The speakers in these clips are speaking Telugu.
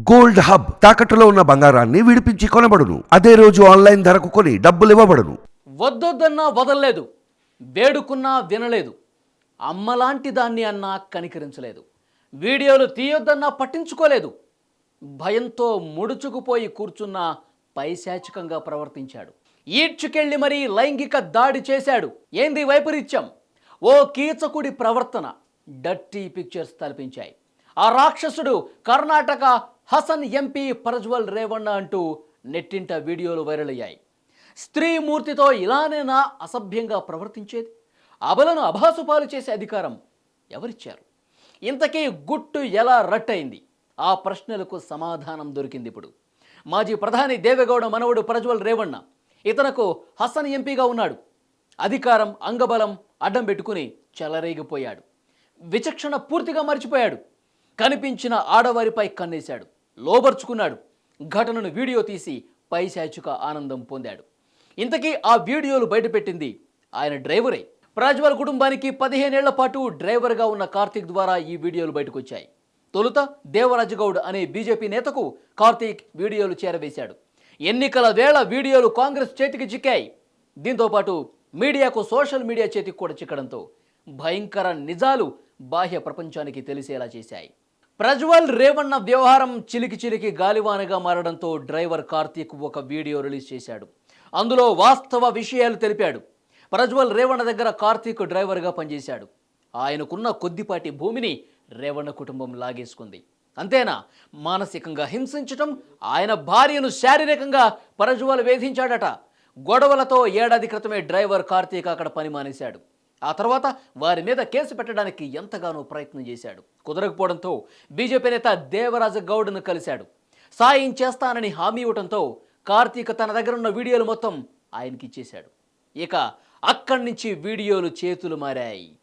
గోల్డ్ హబ్ తాకట్టులో ఉన్న బంగారాన్ని విడిపించి కొనబడును. అదే రోజు ఆన్లైన్ ధరకు కొని డబ్బులు ఇవ్వబడును. వద్దొద్దన్నా వదలలేదు. వేడుకున్నా వినలేదు. అమ్మలాంటి దాన్ని అన్నా కనికరించలేదు. వీడియోలు తీయొద్దన్నా పట్టించుకోలేదు. భయంతో ముడుచుకుపోయి కూర్చున్న పైశాచికంగా ప్రవర్తించాడు. ఈడ్చుకెళ్ళి మరీ లైంగిక దాడి చేశాడు. ఏంది వైపరీత్యం? ఓ కీచకుడి ప్రవర్తన డర్టీ పిక్చర్స్ తలపించాయి. ఆ రాక్షసుడు కర్ణాటక హసన్ ఎంపీ ప్రజ్వల్ రేవణ్ణ అంటూ నెట్టింట వీడియోలు వైరల్ అయ్యాయి స్త్రీ మూర్తితో ఇలానేనా అసభ్యంగా ప్రవర్తించేది? అబలను అభాసుపాలు చేసే అధికారం ఎవరిచ్చారు? ఇంతకీ గుట్టు ఎలా రట్టయింది? ఆ ప్రశ్నలకు సమాధానం దొరికింది ఇప్పుడు మాజీ ప్రధాని దేవేగౌడ మనవడు ప్రజ్వల్ రేవణ్ణ ఇతనకు హసన్ ఎంపీగా ఉన్నాడు. అధికారం అంగబలం అడ్డం పెట్టుకుని చెలరేగిపోయాడు. విచక్షణ పూర్తిగా మర్చిపోయాడు. కనిపించిన ఆడవారిపై కన్నేశాడు. లోబర్చుకున్నాడు. ఘటనను వీడియో తీసి పైశాచుక ఆనందం పొందాడు. ఇంతకీ ఆ వీడియోలు బయటపెట్టింది ఆయన డ్రైవరే. ప్రజ్వల్ కుటుంబానికి పదిహేనేళ్ళ పాటు డ్రైవర్గా ఉన్న కార్తీక్ ద్వారా ఈ వీడియోలు బయటకొచ్చాయి. తొలుత దేవరాజగౌడ్ అనే బీజేపీ నేతకు కార్తీక్ వీడియోలు చేరవేశాడు. ఎన్నికల వేళ వీడియోలు కాంగ్రెస్ చేతికి చిక్కాయి. దీంతో పాటు మీడియాకు సోషల్ మీడియా చేతికి కూడా చిక్కడంతో భయంకర నిజాలు బాహ్య ప్రపంచానికి తెలిసేలా చేశాయి. ప్రజ్వల్ రేవన్న వ్యవహారం చిలికి చిలికి గాలివానగా మారడంతో డ్రైవర్ కార్తీక్ ఒక వీడియో రిలీజ్ చేశాడు. అందులో వాస్తవ విషయాలు తెలిపాడు. ప్రజ్వల్ రేవణ్ణ దగ్గర కార్తీక్ డ్రైవర్గా పనిచేశాడు. ఆయనకున్న కొద్దిపాటి భూమిని రేవణ్ణ కుటుంబం లాగేసుకుంది. అంతేనా? మానసికంగా హింసించటం ఆయన భార్యను శారీరకంగా ప్రజ్వల్ వేధించాడట. గొడవలతో ఏడాది క్రితమే డ్రైవర్ కార్తీక్ అక్కడ పని మానేశాడు. ఆ తర్వాత వారి మీద కేసు పెట్టడానికి ఎంతగానో ప్రయత్నం చేశాడు. కుదరకపోవడంతో బీజేపీ నేత దేవరాజ గౌడ్ను కలిశాడు. సాయం చేస్తానని హామీ ఇవ్వడంతో కార్తీక్ తన దగ్గర ఉన్న వీడియోలు మొత్తం ఆయనకి ఇచ్చేశాడు. ఇక అక్కడి నుంచి వీడియోలు చేతులు మారాయి.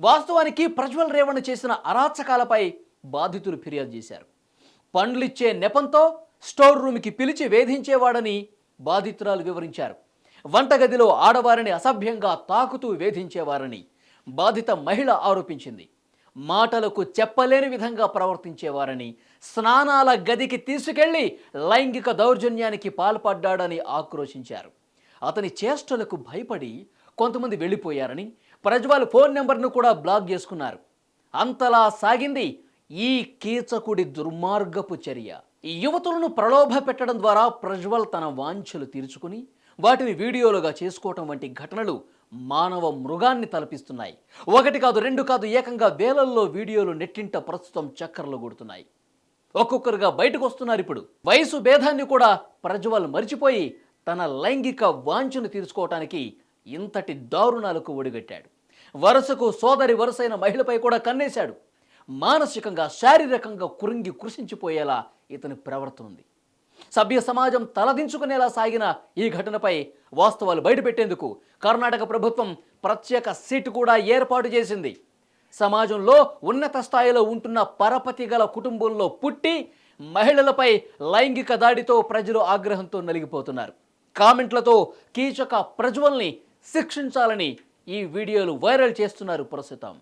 వాస్తవానికి ప్రజ్వల్ రేవణ్ చేసిన అరాచకాలపై బాధితులు ఫిర్యాదు చేశారు. పండ్లిచ్చే నెపంతో స్టోర్ రూమ్కి పిలిచి వేధించేవాడని బాధితురాలు వివరించారు. వంటగదిలో ఆడవారిని అసభ్యంగా తాకుతూ వేధించేవారని బాధిత మహిళ ఆరోపించింది. మాటలకు చెప్పలేని విధంగా ప్రవర్తించేవారని స్నానాల గదికి తీసుకెళ్ళి లైంగిక దౌర్జన్యానికి పాల్పడ్డాడని ఆక్రోశించారు. అతని చేష్టలకు భయపడి కొంతమంది వెళ్ళిపోయారని ప్రజ్వల్ ఫోన్ నెంబర్ను కూడా బ్లాక్ చేసుకున్నారు. అంతలా సాగింది ఈ కీచకుడి దుర్మార్గపు చర్య. ఈ యువతులను ప్రలోభ పెట్టడం ద్వారా ప్రజ్వల్ తన వాంఛలు తీర్చుకుని వాటిని వీడియోలుగా చేసుకోవటం వంటి ఘటనలు మానవ మృగాన్ని తలపిస్తున్నాయి. ఒకటి కాదు రెండు కాదు ఏకంగా వేలల్లో వీడియోలు నెట్టింట ప్రస్తుతం చక్కర్లు కొడుతున్నాయి. ఒక్కొక్కరుగా బయటకు వస్తున్నారు ఇప్పుడు. వయసు భేదాన్ని కూడా ప్రజ్వల్ మర్చిపోయి తన లైంగిక వాంఛను తీర్చుకోవటానికి ఇంతటి దారుణాలకు ఒడిగట్టాడు. వరుసకు సోదరి వరుసైన మహిళపై కూడా కన్నేశాడు. మానసికంగా శారీరకంగా కురింగి కృషించిపోయేలా ఇతని ప్రవర్తన ఉంది. సభ్య సమాజం తలదించుకునేలా సాగిన ఈ ఘటనపై వాస్తవాలు బయటపెట్టేందుకు కర్ణాటక ప్రభుత్వం ప్రత్యేక సీటు కూడా ఏర్పాటు చేసింది. సమాజంలో ఉన్నత స్థాయిలో ఉంటున్న పరపతి గల కుటుంబంలో పుట్టి మహిళలపై లైంగిక దాడితో ప్రజలు ఆగ్రహంతో నలిగిపోతున్నారు. కామెంట్లతో కీచక ప్రజ్వల్ని శిక్షించాలని ఈ వీడియోలు వైరల్ చేస్తున్నారు ప్రస్తుతం.